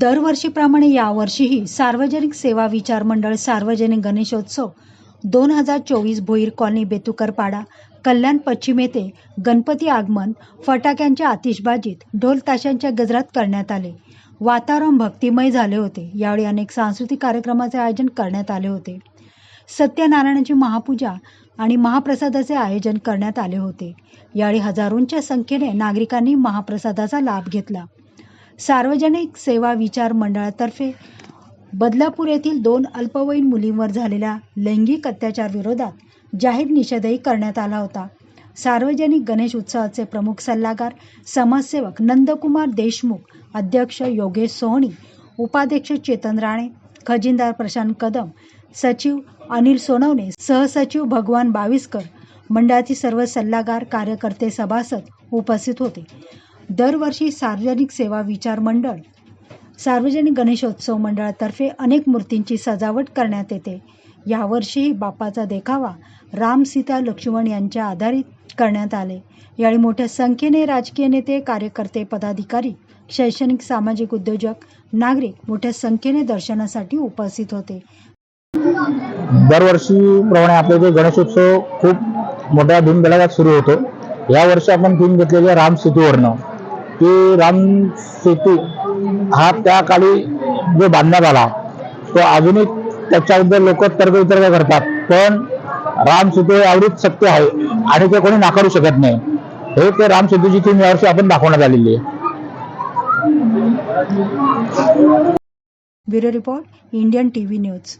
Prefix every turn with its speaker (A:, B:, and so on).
A: दरवर्षीप्रमाणे यावर्षीही सार्वजनिक सेवा विचार मंडळ सार्वजनिक गणेशोत्सव दोन हजार चोवीस भोईर कॉलनी बेतुकरपाडा कल्याण पश्चिम येथे गणपती आगमन फटाक्यांच्या आतिषबाजीत ढोल ताशांच्या गजरात करण्यात आले. वातावरण भक्तिमय झाले होते. यावेळी अनेक सांस्कृतिक कार्यक्रमाचे आयोजन करण्यात आले होते. सत्यनारायणाची महापूजा आणि महाप्रसादाचे आयोजन करण्यात आले होते. यावेळी हजारोंच्या संख्येने नागरिकांनी महाप्रसादाचा लाभ घेतला. सार्वजनिक सेवा विचार मंडळातर्फे बदलापूर येथील दोन अल्पवयीन मुलींवर झालेल्या लैंगिक अत्याचार विरोधात जाहीर निषेधही करण्यात आला होता. सार्वजनिक गणेश उत्सवाचे प्रमुख सल्लागार समाजसेवक नंदकुमार देशमुख अध्यक्ष योगेश सोहणी उपाध्यक्ष चेतन राणे खजिनदार प्रशांत कदम सचिव अनिल सोनवणे सहसचिव भगवान बाविस्कर मंडळातील सर्व सल्लागार कार्यकर्ते सभासद उपस्थित होते. दरवर्षी सार्वजनिक सेवा विचार मंडळ सार्वजनिक गणेशोत्सव मंडळातर्फे अनेक मूर्तींची सजावट करण्यात येते. यावर्षीही बाप्पाचा देखावा राम सीता लक्ष्मण यांच्या आधारित करण्यात आले. यावेळी मोठ्या संख्येने राजकीय नेते कार्यकर्ते पदाधिकारी शैक्षणिक सामाजिक उद्योजक नागरिक मोठ्या संख्येने दर्शनासाठी उपस्थित होते.
B: दरवर्षीप्रमाणे आपले जे गणेशोत्सव खूप मोठ्या धूमधडाक्यात सुरू होतो या वर्षी आपण थीम घेतलेली आहे राम सेतूवरनं. की राम सेतू हा त्या काळी जो बांधण्यात आला तो अजूनही त्याच्याबद्दल लोक तर्कवितर्क करतात. पण राम सेतू हे आवडीच सत्य आहे आणि ते कोणी नाकारू शकत नाही. हे ते राम सेतूची थीम यावर्षी आपण दाखवण्यात आलेली आहे.
A: Bureau report Indian TV news.